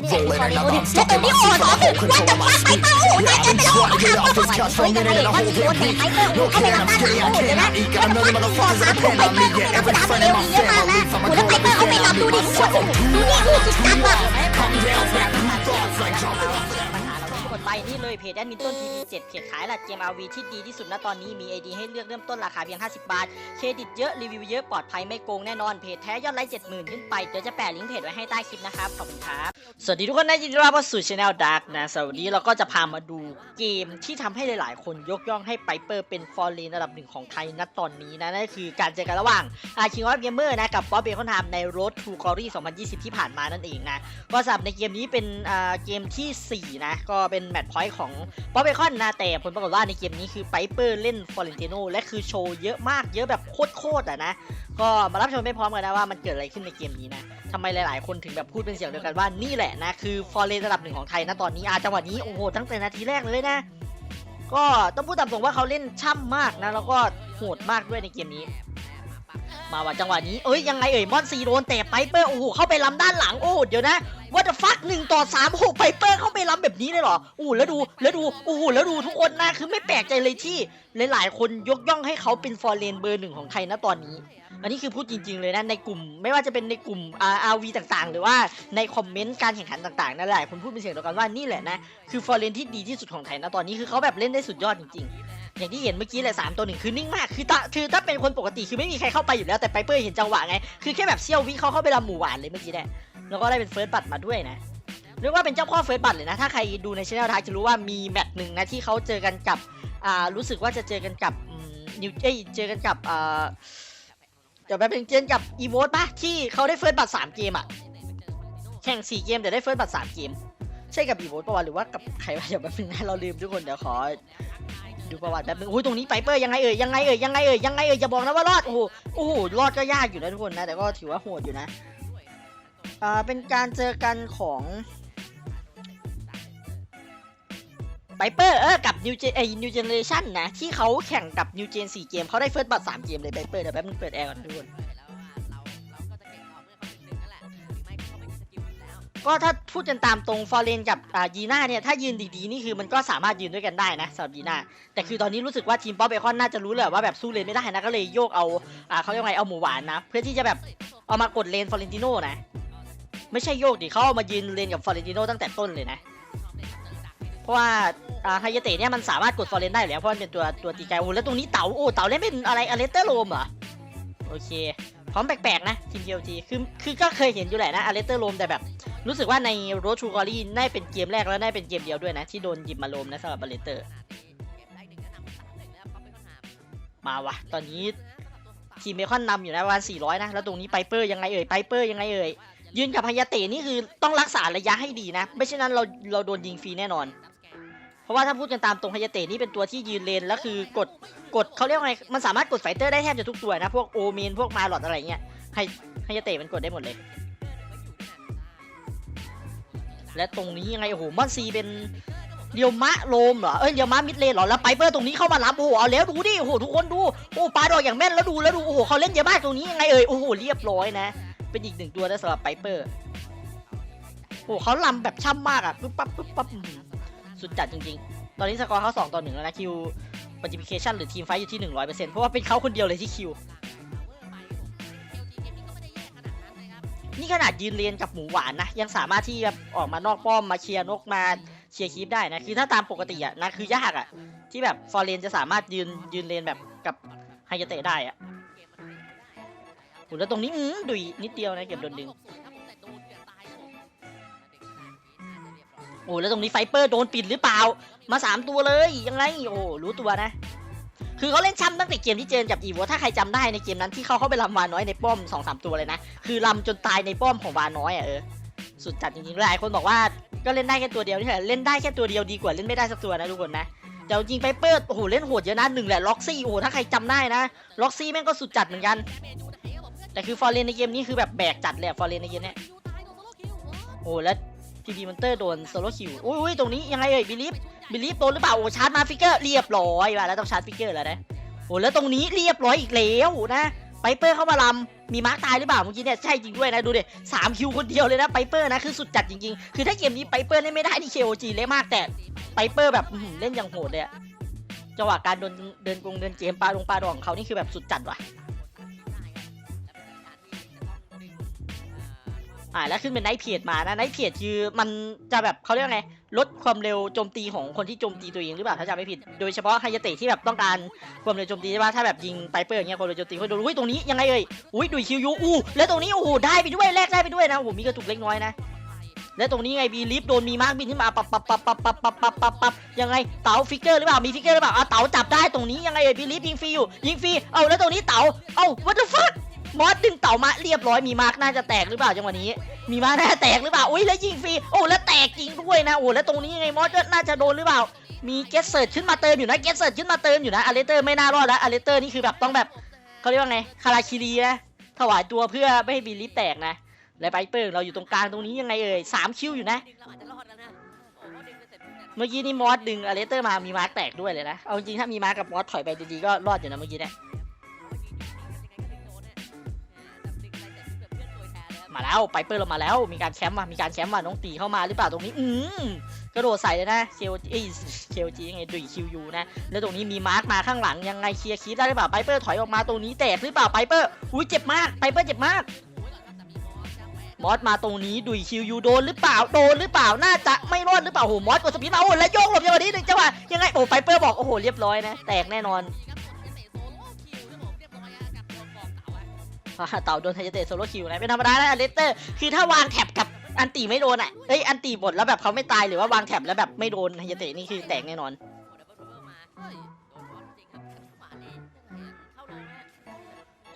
ร์นี่แหละเป็นฟอร์เรนโอ้ดิแล้วตัวนี้โอ้สองว่าจะว่าไปเป้าโอ้ยเกินไปแล้วโอ้ยยังไงว่ามีโดนแต่ ไป้าโอ้เข้าไปรับด้านหลังโอ้เดี๋ยวนะแล้วมันก็ฟอร์สามของไเป้าเข้าไปรับดมากนะโอ้แล้วไเป้าเอาไปรับดูดิโอ้โหดูนี่อู้สุดจัดว่ะปัญหาเราทุกคนไปนี่เลยเพจแอดมินต้น PP7 เพจขายหลักเกม RV ที่ดีที่สุดณตอนนี้มี ID ให้เลือกเริ่มต้นราคาเพียง 50 บาท เครดิตเยอะรีวิวเยอะปลอดภัยไม่โกงแน่นอนเพจแท้ยอดไลค์70,000 ขึ้นไป เดี๋ยวจะแปะลิงก์เพจไว้ให้ใต้คลิปนะครับ ขอบคุณครับ สวัสดีทุกคนนะยินดีต้อนรับเข้าสู่ช anel Dark นะสวัสดีเราก็จะพามาดูเกมที่ทำให้หลาย ๆ คนยกย่องให้ไปเปอร์เป็นฟอร์เรนระดับหนึ่งของไทยณตอนนี้นะนั่นคือการเจอกันระหว่างอาคิงออฟเกมเมอร์นะกับป๊อปเบคอนไทม์ใน Road to Glory 2020 ที่ผ่านมานั่นเองนะก็สำหรับในเกมนี้เป็นอ่าเกมที่ 4 นะก็เป็นแมตช์พอยต์ของป๊อปเบคอนนะแต่ผลปรากฏว่าในเกมนี้คือไปเปอร์เล่นฟอร์เรนติโนและคือโชว์เยอะมากเยอะแบบโคตรๆอะนะ ก็มารับชมไปพร้อมกันนะว่ามันเกิดอะไรขึ้นในเกมนี้นะทำไมหลายๆ คนถึงแบบพูดเป็นเสียงเดียวกันว่านี่แหละนะคือฟอร์เรนระดับหนึ่งของไทยนะตอนนี้อาจังหวะนี้โอ้โหตั้งแต่นาทีแรกเลยนะ ก็ต้องพูดตามตรงว่าเขาเล่นช่ำมากนะแล้วก็โหดมากด้วยในเกมนี้ มาว่าจังหวะนี้เอ้ยยังไงเอ่ยมอนซีโดนแต่ไปเปอร์โอ้โหเข้าไปล้ำด้านหลังโอ้โหเดี๋ยวนะว่าจะฟักหนึ่งต่อสามโอ้ไปเปอร์เข้าไปล้ำแบบนี้เลยเหรอโอ้แล้วดูแล้วดูโอ้โหแล้วดูทุกคนนะคือไม่แปลกใจเลยที่หลายๆ คนยกย่องให้เขาเป็นฟอร์เรนเบอร์หนึ่งของไทยนะตอนนี้ อันนี้คือพูดจริง ๆ เลยนะในกลุ่ม ไม่ว่าจะเป็นในกลุ่ม RV ต่างๆ หรือว่าในคอมเมนต์การแข่งขันต่างๆนะหลายคนพูดเป็นเสียงเดียวกันว่านี่แหละนะคือฟอร์เรนที่ดีที่สุดของไทยนะตอนนี้คือเขาแบบเล่นได้สุดยอดจริง ๆ อย่างที่เห็นเมื่อกี้แหละสามตัวหนึ่งคือนิ่งมากคือถ้าคือถ้าเป็นคนปกติคือไม่มีใครเข้าไปอยู่แล้วแต่ไปเปอร์เห็นจังหวะไงคือแค่แบบเซี่ยววิเขาเข้าไปลำหมู่หวานเลยเมื่อกี้เนี่ยแล้วก็ได้เป็นเฟิร์สบัตมาด้วยนะเรียกว่าเป็นเจ้าพ่อเฟิร์สบัตเลยนะถ้าใครดูในช่องทางจะรู้ว่ามีแมตช์หนึ่งนะที่เขาเจอกันกับอ่ารู้สึกว่าจะเจอกันกับนิวเอ้ยเจอกันกับอ่าเดี๋ยวแป๊บนึงเจอกันกับอีโวตปะที่เขาได้เฟิร์สบัตสามเกมอะแข่งสี่เกมแต่ได้เฟิร์สบัตสามเกมใช่กับอีโวปะวะหรือว่ากับใครวะเดี๋ยวแป๊บนึงนะเราลืมทุกคนเดี๋ยวขอ ดูประวัติแบบนึงโอ้ยตรงนี้ไปเปอร์ยังไงเอ่ยยังไงเอ่ยยังไงเอ่ยยังไงเอ่ยอย่าบอกนะว่ารอดโอ้โหโอ้โหรอดก็ยากอยู่นะทุกคนนะแต่ก็ถือว่าโหดอยู่นะอ่าเป็นการเจอกันของไปเปอร์เออกับนิวเจไอนิวเจเนเรชันนะที่เขาแข่งกับนิวเจนสี่เกมเขาได้เฟิร์สบัตสามเกมเลยไปเปอร์เดี๋ยวแป๊บนึงเปิดแอร์ก่อนทุกคน ก็ถ้าพูดกันตามตรงฟอร์เรนกับอ่ายีน่าเนี่ยถ้ายืนดีๆนี่คือมันก็สามารถยืนด้วยกันได้นะสำหรับยีน่าแต่คือตอนนี้รู้สึกว่าทีมป๊อปเบคอนน่าจะรู้เลยว่าแบบสู้เลนไม่ได้นะก็เลยโยกเอาอ่าเขาเรียกไงเอาหมูหวานนะ เพื่อที่จะแบบเอามากดเลนฟอร์เรนติโน่นะไม่ใช่โยกดิเขาเอามายืนเลนกับฟอร์เรนติโน่ตั้งแต่ต้นเลยนะ เพราะว่าอ่าไฮยเตะเนี่ยมันสามารถกดฟอร์เรนได้อยู่แล้วเพราะมันเป็นตัวตัวตีไกลโอ้แล้วตรงนี้เต๋าโอ้เต๋าเล่นเป็นอะไรอเลสเตอร์โรมเหรอ โอเค พร้อมแปลกๆนะทีมเ l ทีคือคือก็เคยเห็นอยู่แหละนะอาร์เลสเตอร์โรมแต่แบบ รู้สึกว่าในโรชูกอรี่น่าจะเป็นเกมแรกแล้วน่าจะเป็นเกมเดียวด้วยนะ ที่โดนหยิบมาโรมนะสำหรับอาร์เลสเตอร์ มาวะตอนนี้ทีมเบคอนนำอยู่นะประมาณ400 นะ แล้วตรงนี้ไปเปอร์ยังไงเอ่ยไปเปอร์ยังไงเอ่ยยืนกับฮายาเตนี่คือต้องรักษาระยะให้ดีนะ ไม่เช่นนั้นเราเราโดนยิงฟรีแน่นอน ราะว่าถ้าพูดกันตามตรงฮายาเตะนี่เป็นตัวที่ยืนเลนแล้วคือกดกดเขาเรียกว่าไงมันสามารถกดไฟเตอร์ได้แทบจะทุกตัวนะพวกโอเมนพวกมาหลอดอะไรเงี้ยไฮไฮยาเตะมันกดได้หมดเลย และตรงนี้ยังไงโอ้โหมอนซีเป็นเดียวมะโลมเหรอเอ้ยเดียวมะมิดเลนเหรอแล้วไปเปอร์ตรงนี้เข้ามารับโอ้โหเอาแล้วดูดิโอ้โหทุกคนดูโอ้ปาดอกอย่างแม่นแล้วดูแล้วดูโอ้โหเขาเล่นเยอะมากตรงนี้ยังไงเอ่ยโอ้โหเรียบร้อยนะ เป็นอีกหนึ่งตัวนะสำหรับไปเปอร์โอ้โหเขาลำแบบช่ำมากอะปึ๊บปั๊บปึ๊บปั๊บ สุดจัดจริงๆ ตอนนี้สกอร์เขาสองต่อหนึ่งแล้วนะคิวปัจจิฟิเคชันหรือทีมไฟท์อยู่ที่หนึ่งร้อยเปอร์เซ็นต์เพราะว่าเป็นเขาคนเดียวเลยที่คิว นี่ขนาดยืนเรียนกับหมูหวานนะ ยังสามารถที่จะออกมานอกป้อมมาเคลียร์นกมาเคลียร์คีปได้นะ คือถ้าตามปกติอะนะคือยากอะที่แบบฟอร์เรนจะสามารถยืนยืนเลนแบบกับไฮยเตะได้อะโหแล้วตรงนี้อืมดุยนิดเดียวนะเก็บโดนดึง อ้แล้วตรงนี้ไฟเปอร์โดนปิดหรือเปล่า มาสามตัวเลยยังไงโอ้รู้ตัวนะ คือเขาเล่นช้ำตั้งแต่เกมที่เจอกับอีโวถ้าใครจำได้ในเกมนั้นที่เขาเข้าไปลำวาน้อยในป้อมสองสามตัวเลยนะ คือลำจนตายในป้อมของวาน้อยอะเออสุดจัดจริงๆหลายคนบอกว่าก็เล่นได้แค่ตัวเดียวนี่แหละเล่นได้แค่ตัวเดียวดีกว่าเล่นไม่ได้สักตัวนะทุกคนนะแต่จริงไปเปิดโอ้โหเล่นโหดเยอะนะหนึ่งแหละล็อกซี่โอ้โหถ้าใครจำได้นะล็อกซี่แม่งก็สุดจัดเหมือนกัน แต่คือฟอร์เรนในเกมนี้คือแบบแบกจัดเลยฟอร์เรนในเกมเนี้ยโอ้แล้วีบีมอนเตอร์โดนโซโลคิวอุ้ยตรงนี้ยังไงเอ่ยบิลิฟบิลิฟโดนหรือเปล่าโอ้ชาร์จมาฟิกเกอร์เรียบร้อยว่ะแล้วต้องชาร์จฟิกเกอร์แล้วนะโอ้แล้วตรงนี้เรียบร้อยอีกแล้วนะไปเปอร์เข้ามาลำมีมาร์คตายหรือเปล่าเมื่อกี้เนี่ยใช่จริงด้วยนะดูดิสามคิวคนเดียวเลยนะไปเปอร์นะคือสุดจัดจริงๆ คือถ้าเกมนี้ไปเปอร์เล่นไม่ได้นี่ KOG เละมากแต่ไปเปอร์แบบเล่นอย่างโหดเลยจังหวะการเดินเดินกงเดินเกมปลาลงปลาดของเขานี่คือแบบสุดจัดว่ะ อ่าแล้วขึ้นเป็นไนท์เพจมานะไนท์เพจคือมันจะแบบเขาเรียกว่าไงลดความเร็วโจมตีของคนที่โจมตีตัวเองหรือเปล่าถ้าจำไม่ผิดโดยเฉพาะไฮยาเตะที่แบบต้องการความเร็วโจมตีใช่ปะถ้าแบบยิงไปเปอร์อย่างเงี้ยความเร็วโจมตีเขาโดนอุ้ยตรงนี้ยังไงเอ่ยอุ้ยดุยคิวยูอู้แล้วตรงนี้โอ้โหได้ไปด้วยแลกได้ไปด้วยนะโอ้โหมีกระตุกเล็กน้อยนะแล้วตรงนี้ไงบีลิฟโดนมีมาร์กบินขึ้นมาปับปับปับปับปับปับปับปับปับยังไงเต๋าฟิกเกอร์หรือเปล่ามีฟิกเกอร์หรือเปล่าอะเต๋าจับได้ตรงนี้ยังไงเอ่ยบีลิฟยิงฟรีอยู่ยิงฟรีเอาแล้วตรงนี้เต๋าเอ้า what the fuck มอสดึงเต่ามาเรียบร้อยมีมาร์กน่าจะแตกหรือเปล่าจังหวะนี้ มีมาร์กน่าจะแตกหรือเปล่าอุ้ยแล้วยิงฟรีโอ้แล้วแตกจริงด้วยนะโอ้แล้วตรงนี้ยังไงมอสน่าจะโดนหรือเปล่า มีเกสเซิร์ขึ้นมาเติมอยู่นะเกสเซิร์ขึ้นมาเติมอยู่นะอเลเตอร์ไม่น่ารอดแล้วอเลเตอร์นี่คือแบบต้องแบบเขาเรียกว่าไงคาราคิรีนะถวายตัวเพื่อไม่ให้บีลิฟแตกนะและไปเปิร์เราอยู่ตรงกลางตรงนี้ยังไงเอ่ยสามคิวอยู่นะเมื่อกี้นี่มอสดึงอเลเตอร์มามีมาร์กแตกด้วยเลยนะเอาจริงถ้ามีมาร์กกับมอสถอยไปดีๆก็รอดอยู่นะเมื่อกี้เนี่ย มาแล้วไปเปิร์เรามาแล้ว มีการแคมป์มามีการแคมป์มาน้องตีเข้ามาหรือเปล่าตรงนี้ อืมกระโดดใส่เลยนะเคโอเอ้ยเคโอจียังไงดุยคิวยูนะ แล้วตรงนี้มีมาร์กมาข้างหลังยังไงเคลียร์คีดได้หรือเปล่าไปเปอร์ถอยออกมาตรงนี้แตกหรือเปล่าไปเปอร์อุ้ยเจ็บมากไปเปอร์เจ็บมากมอสมาตรงนี้ดุยคิวยูโดนหรือเปล่าโดนหรือเปล่าน่าจะไม่รอดหรือเปล่าโหมอสกดสปีดมาโอ้แล้วโยกหลบจังหวะนี้หนึ่งจังหวะยังไงโอ้ไฟเปอร์บอกโอ้โหเรียบร้อยนะแตกแน่นอน เต่าโดนไทเตะโซโลคิวนะเป็นธรรมดานะเลสเตอร์คือถ้าวางแท็บกับอันตีไม่โดนอะเอ้ยอันตีหมดแล้วแบบเขาไม่ตายหรือว่าวางแท็บแล้วแบบไม่โดนไทเตะนี่คือแตกแน่นอน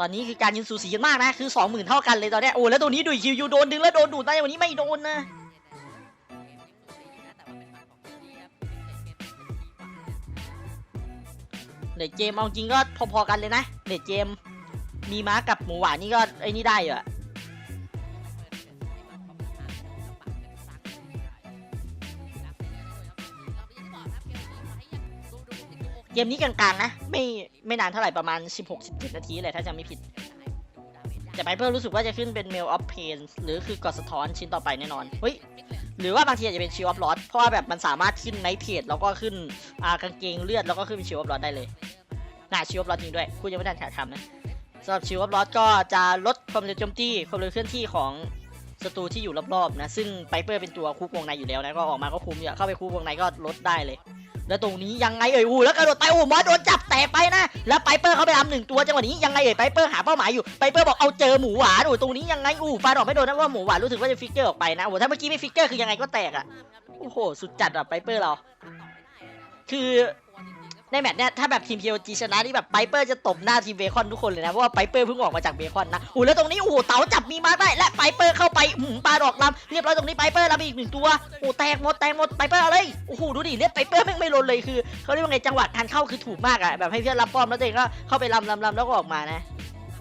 ตอนนี้คือการยืนสูสีกันมากนะ คือสองหมื่นเท่ากันเลยตอนเนี้ยโอ้แล้วตัวนี้ดุยคิวยูโดนดึงแล้วโดนดูดได้วันนี้ไม่โดนนะเลดเจมเอาจริงก็พอๆกันเลยนะเลดเจม มีม้ากับหมูหวานนี่ก็ไอ้นี่ได้อยู่อะเกมนี้กลางๆนะ ไม่ไม่นานเท่าไหร่ประมาณ 16-17 นาทีเลยถ้าจำไม่ผิด แต่ไปเพิ่มรู้สึกว่าจะขึ้นเป็น Mail of Pain หรือคือกดสะท้อนชิ้นต่อไปแน่นอน เฮ้ย หรือว่าบางทีอาจจะเป็น Shield of Loss เพราะว่าแบบมันสามารถขึ้นไนท์เพจแล้วก็ขึ้นอ่ากางเกงเลือดแล้วก็ขึ้นเป็น Shield of Loss ได้เลยน่า Shield of Loss จริงด้วยคุณยังไม่ได้ถ่ายทำนะ สำหรับ Shield of Loss ก็จะลดความเร็วโจมตีความเร็วเคลื่อนที่ของศัตรูที่อยู่รอบๆนะซึ่งไปเปอร์เป็นตัวคุกวงในอยู่แล้วนะก็ออกมาก็คุมอยู่อะเข้าไปคุกวงในก็ลดได้เลย แล้วตรงนี้ยังไงเอ่ยอู้แล้วกระโดดไปโอ้มอสโดนจับแตกไปนะ แล้วไปเปอร์เขาไปทำหนึ่งตัวจังหวะนี้ยังไงเอ่ยไปเปอร์หาเป้าหมายอยู่ไปเปอร์บอกเอาเจอหมูหวานโอ้ตรงนี้ยังไงอู้ฟาดออกไม่โดนนะว่าหมูหวานรู้สึกว่าจะฟิกเกอร์ออกไปนะโอ้ถ้าเมื่อกี้ไม่ฟิกเกอร์คือยังไงก็แตกอะโอ้โหสุดจัดอะไปเปอร์เรา คือ ในแมตช์เนี้ยถ้าแบบทีม POG ชนะนี่แบบไปเปอร์จะตบหน้าทีมเบคอนทุกคนเลยนะ เพราะว่าไปเปอร์เพิ่งออกมาจากเบคอนนะโอ้แล้วตรงนี้โอ้โหเต๋าจับมีมาได้และไปเปอร์เข้าไปหืมปลาดอกลำเรียบร้อยตรงนี้ไปเปอร์รับอีกหนึ่งตัวโอ้แตกหมดแตกหมดไปเปอร์เอาเลยโอ้โหดูดิเลือดไปเปอร์แม่งไม่ลนเลยคือเขาเรียกว่าไงจังหวะการเข้าคือถูกมากอะแบบให้เพื่อนรับป้อมแล้วตัวเองก็เข้าไปลำลำลำแล้วก็ออกมานะ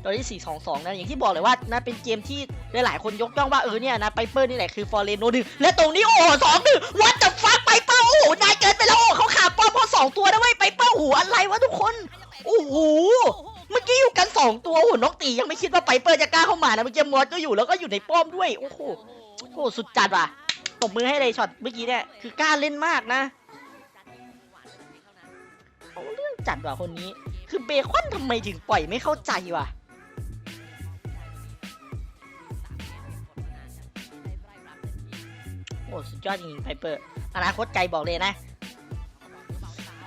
ตอนนี้4 2 2 นะ อย่างที่บอกเลยว่านะเป็นเกมที่หลายๆคนยกย่องว่า เออเนี่ยนะ ไปเปอร์นี่แหละคือฟอร์เรนโนดึงและตรงนี้ โอ้สองหนึ่งวัดจะฟัก เปอร์โอ้โหนายเกินไปแล้วโอ้เขาขาป้อมเขาสองตัวนะเว้ยไปเปอร์โอ้โหอะไรวะทุกคนโอ้โหเมื่อกี้อยู่กันสองตัวโอ้โหน้องตียังไม่คิดว่าไปเปอร์จะกล้าเข้ามานะเมื่อกี้มอสก็อยู่แล้วก็อยู่ในป้อมด้วยโอ้โหโอ้โหสุดจัดว่ะตบมือให้เลยช็อตเมื่อกี้เนี่ยคือกล้าเล่นมากนะเอาเรื่องจัดว่ะคนนี้ คือเบคอนทำไมถึงปล่อยไม่เข้าใจว่ะ อ้สุดยอดจริงๆไพเปอร์อนาคตไกลบอกเลยนะ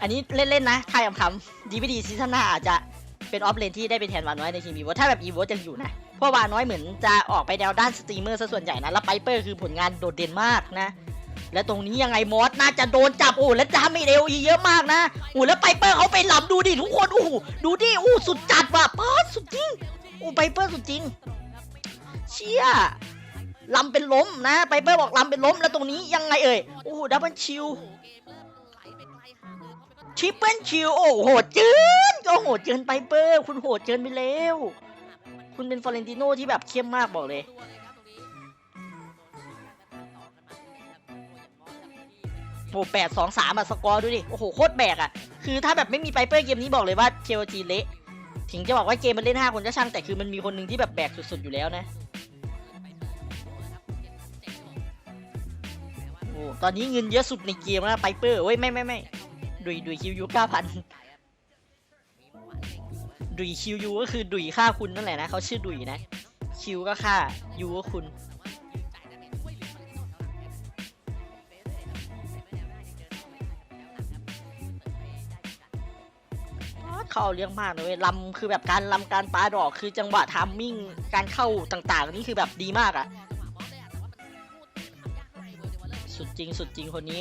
อันนี้เล่น ๆ นะทายคำดีไม่ดีซีซั่นหน้าอาจจะเป็นออฟเลนที่ได้เป็นแทนวานน้อยในทีมอีโวถ้าแบบอีโวยังอยู่นะเพราะวานน้อยเหมือนจะออกไปแนวด้านสตรีมเมอร์ซะส่วนใหญ่นะ แล้วไพเปอร์คือผลงานโดดเด่นมากนะ และตรงนี้ยังไงมอสน่าจะโดนจับโอ้แล้วจาไม่เร็วอีเยอะมากนะโอ้แล้วไพเปอร์เขาไปหลับดูดิทุกคนโอ้โหดูดิโอ้สุดจัดว่ะป๊อดสุดจริงโอ้ไพเปอร์สุดจริงเชี่ย ลำเป็นล้มนะไปเปอร์บอกลำเป็นล้มแล้วตรงนี้ยังไงเอ่ยโอ้โหดับเบิลชิลทริปเปิลชิลโอ้โหดเกินก็โหดเกินไปเปอร์คุณโหดเกินไปแล้วคุณเป็นฟลอเรนติโนที่แบบเข้มมากบอกเลยโอ้แปดสองสามอะสกอร์ดูดิ โอ้โห โคตรแบกอะคือถ้าแบบไม่มีไปเปอร์เกมนี้บอกเลยว่าเคโอจีเละ ถึงจะบอกว่าเกมมันเล่น5คนก็ช่างแต่คือมันมีคนหนึ่งที่แบบแบกสุดๆอยู่แล้วนะ อ้ตอนนี้เงินเยอะสุดในเกมนะไปเปอร์เว้ยไม่ไม่ไม่ดุยดุยคิวยูเก้าพันดุยคิวยูก็คือดุยค่าคุณนั่นแหละนะเขาชื่อดุยนะคิวก็ค่ายูก็คุณเข้าเรื่องมากเลยลำคือแบบการลำการปาดอกคือจังหวะทามมิ่งการเข้าต่างๆ นี่คือแบบดีมากอะ่ะ สุดจริงสุดจริงคนนี้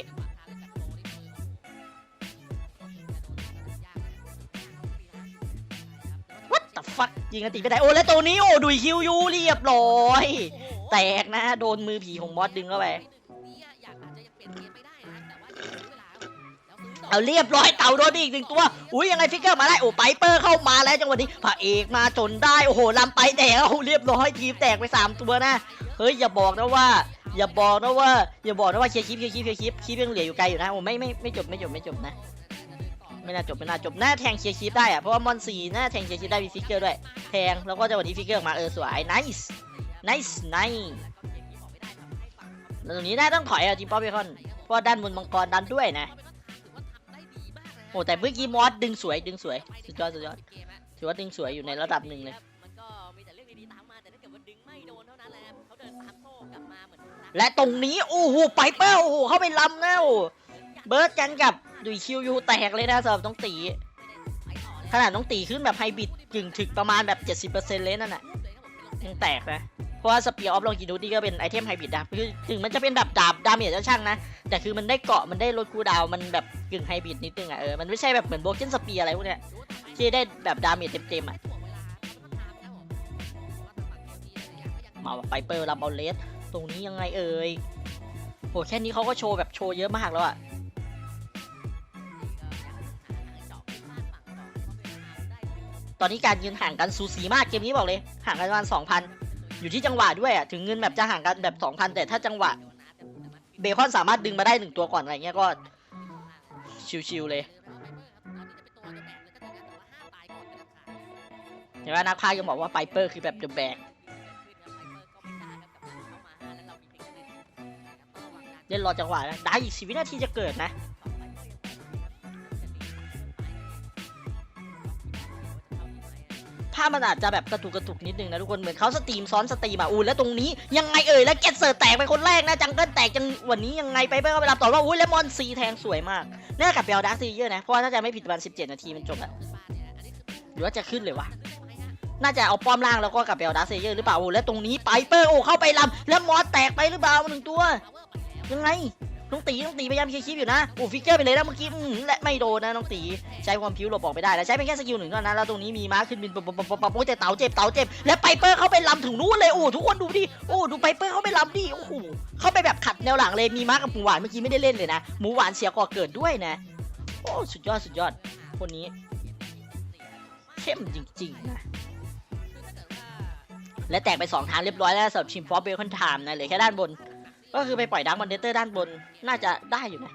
What the fuck ยิงกันติไม่ได้ โอ้ แล้วตัวนี้ โอ้ ดุยคิวยูเรียบร้อย แตกนะ โดนมือผีของมอสดึงเข้าไป เอาเรียบร้อยเต่าโดนไปอีกหนึ่งตัว อุ้ยยังไงฟิกเกอร์มาได้ โอ้ ไปเปอร์เข้ามาแล้วจังหวะนี้พระเอกมาจนได้ โอ้โหลำไปแตกเอาเรียบร้อยทีมแตกไปสามตัวนะ เฮ้ย อย่าบอกนะว่า อย่าบอกนะว่าอย่าบอกนะว่าเคลียร์คลิปเคลียร์คลิปเคลียร์คลิปคลิปยังเหลืออยู่ไกลอยู่นะโอ้ไม่ไม่ไม่จบไม่จบไม่จบนะ ไม่น่าจบไม่น่าจบน่าแทงเคลียร์คลิปได้อะเพราะว่ามอนซีน่าแทงเคลียร์คลิปได้มีฟิกเกอร์ด้วยแทงแล้วก็จังหวะนี้ฟิกเกอร์ออกมาเออสวย nice nice nice แล้วตรงนี้น่าต้องถอยอะทีมป๊อปเบคอนเพราะว่าด้านบนมังกรดันด้วยนะโอ้แต่เมื่อกี้มอสดึงสวยดึงสวยสุดยอดสุดยอดถือว่าดึงสวยอยู่ในระดับหนึ่งเลย และตรงนี้โอ้โหไปเปอร์โอ้โหเข้าไปลำแล้วเบิร์ดกันกับดุยคิวยูแตกเลยนะสำหรับน้องตีขนาดน้องตีขึ้นแบบไฮบิดกึ่งถึกประมาณแบบ 70%เลยนั่นน่ะยังแตกนะ เพราะว่าสเปียร์ออฟลองกินูนี่ก็เป็นไอเทมไฮบิดนะคือถึงมันจะเป็นแบบดาบดาเมจจะช่างนะ แต่คือมันได้เกาะมันได้ลดคูดาวมันแบบกึ่งไฮบิดนิดนึงอะเออ มันไม่ใช่แบบเหมือนโบเกนสเปียร์อะไรพวกเนี้ยที่ได้แบบดาเมจเต็มๆอะมาไปเปอร์ลัมเบลเลส ตรงนี้ยังไงเอ่ยโหแค่นี้เขาก็โชว์แบบโชว์เยอะมากแล้วอะตอนนี้การยืนห่างกันสูสีมากเกมนี้บอกเลย ห่างกันประมาณสองพันอยู่ที่จังหวะด้วยอะถึงเงินแบบจะห่างกันแบบสองพันแต่ถ้าจังหวะเบคอนสามารถดึงมาได้หนึ่งตัวก่อนอะไรเงี้ยก็ชิวๆเลยเห็นว่านักพากย์ยังบอกว่าไปเปอร์คือแบบเดอะแบก เล่นรอจังหวะนะได้อีกสิวินาทีจะเกิดนะภาพมันอาจจะแบบกระตุกกระตุกนิดนึงนะทุกคนเหมือนเขาสตรีมซ้อนสตรีมอะอูแล้วตรงนี้ยังไงเอ่ยแล้วเกตเสิร์แตกไปคนแรกนะจังเกิลแตกจังวันนี้ยังไงไปไปก็ไปรับต่อว่าอุ้ยเลมอนซีแทงสวยมากน่ากับเอาดาร์ซีเยอะนะเพราะว่าถ้าจะไม่ผิดประมาณ17 นาทีมันจบอะหรือว่าจะขึ้นเลยวะน่าจะเอาป้อมล่างแล้วก็กับเอาดาร์ซีเยอร์หรือเปล่าโอ้แล้วตรงนี้ไปเปอร์โอ้เข้าไปลำแล้วมอสแตกไปหรือเปล่าหนึ่งตัว ยังไงน้องตีน้องตีพยายามเคลียร์คลิปอยู่นะโอ้ฟิกเกอร์ไปเลยนะเมื่อกี้และไม่โดนนะน้องตีใช้ความผิวหลบออกไปได้แล้วใช้เป็นแค่สกิลหนึ่งเท่านั้นแล้วตรงนี้มีม้าขึ้นบินปุ๊บปุ๊บปุ๊บปุ๊บโอ้แต่เต๋าเจ็บเต๋าเจ็บแล้วไปเปอร์เขาไปลำถึงนู้นเลยโอ้ทุกคนดูดิโอ้ดูไปเปอร์เขาไปลำดิโอ้โหเข้าไปแบบขัดแนวหลังเลยมีม้ากับหมูหวานเมื่อกี้ไม่ได้เล่นเลยนะหมูหวานเสียก่อเกิดด้วยนะโอ้สุดยอดสุดยอดคนนี้เข้มจริงๆนะและแตกไปสองทางเรียบร้อยแล้วสำหรับชิมฟอสเบลคอนไทม์นะเหลือแค่ด้านบน ก็คือไปปล่อยดักมอนเดเตอร์ด้านบนน่าจะได้อยู่นะ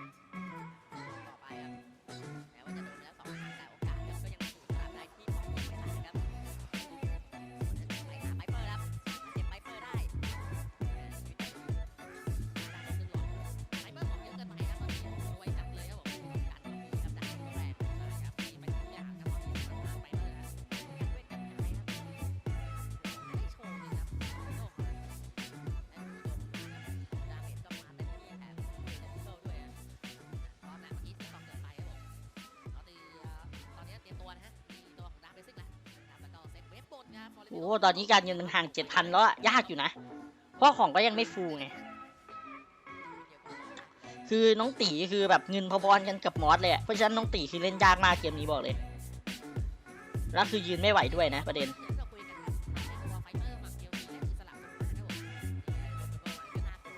โอ้ตอนนี้การเงินมันห่างเจ็ดพันแล้วยากอยู่นะ เพราะของก็ยังไม่ฟูไง คือน้องตีคือแบบเงินพอๆกันกับมอสเลยเพราะฉะนั้นน้องตีคือเล่นยากมากเกมนี้บอกเลย แล้วคือยืนไม่ไหวด้วยนะประเด็น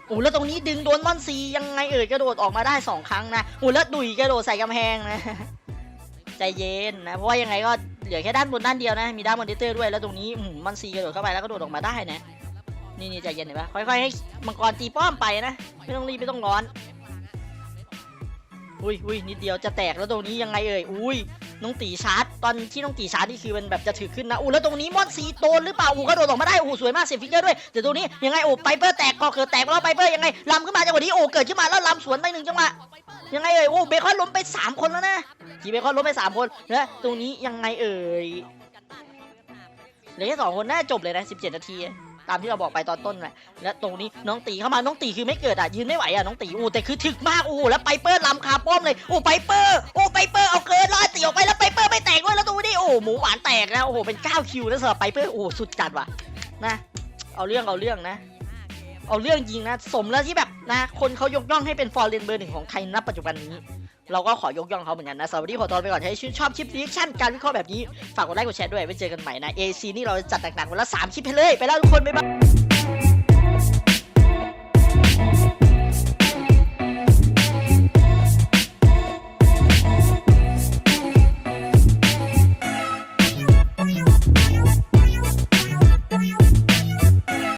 โอ้แล้วตรงนี้ดึงโดนมอนซียังไงเอ่ยกระโดดออกมาได้สองครั้งนะโอ้แล้วดุยกระโดดใส่กำแพงนะ ใจเย็นนะ เพราะว่ายังไงก็ เหลือแค่ด้านบนด้านเดียวนะ มีด้านมอนิเตอร์ด้วย แล้วตรงนี้มมอนซีกระโดดเข้าไปแล้วก็โดดออกมาได้นะ นี่นี่ใจเย็นเห็นปะค่อยๆให้มังกรตีป้อมไปนะ ไม่ต้องรีบไม่ต้องร้อน อุ้ยอุ้ยนิดเดียวจะแตกแล้วตรงนี้ยังไงเอ่ย อุ้ยน้องตีชาร์จตอนที่น้องตีชาร์จนี่คือมันแบบจะถือขึ้นนะอู้แล้วตรงนี้มอนซีโตนหรือเปล่าอู้ก็โดดออกมาได้โอ้สวยมากเสียฟิกเกอร์ด้วยเดี๋ยวตรงนี้ยังไงโอ้ไปเปอร์แตกก็เกิดแตกแล้วไปเปอร์ยังไงลำขึ้นมาจังหวะนี้โอ้เกิดขึ้นมาแล้วลำสวนไปหนึ่งจังหวะ ยังไงเอ่ยโอ้เบคอนล้มไปสามคนแล้วนะทีเบคอนล้มไปสามคนแล้วตรงนี้ยังไงเอ่ยเหลือแค่สองคนน่าจบเลยนะ17นาทีตามที่เราบอกไปตอนต้นแหละและตรงนี้น้องตีเข้ามาน้องตีคือไม่เกิดอะยืนไม่ไหวอะน้องตีอู้แต่คือถึกมากอู้แล้วไปเปอร์ลำคาป้อมเลยอู้ไปเปอร์โอ้ไปเปอร์เอาเกินลอยตีออกไปแล้วไปเปอร์ไม่แตกด้วยแล้วดูดิโอ้หมูหวานแตกนะโอ้โหเป็น9คิวแล้วสำหรับไปเปอร์โอ้สุดจัดว่ะนะเอาเรื่องเอาเรื่องนะ เอาเรื่องจริงนะ สมแล้วที่แบบนะ คนเขายกย่องให้เป็นฟอร์เรนเบอร์หนึ่งของไทยณปัจจุบันนี้ เราก็ขอยกย่องเขาเหมือนกันนะสวัสดีขอตอนไปก่อนให้ชื่นชอบคลิปรีแอคชั่นการวิเคราะห์แบบนี้ ฝากกดไลค์กดแชร์ด้วยไว้เจอกันใหม่นะ AC นี่เราจัดหนักๆวันละสามคลิปให้เลย ไปแล้วทุกคนบ๊ายบาย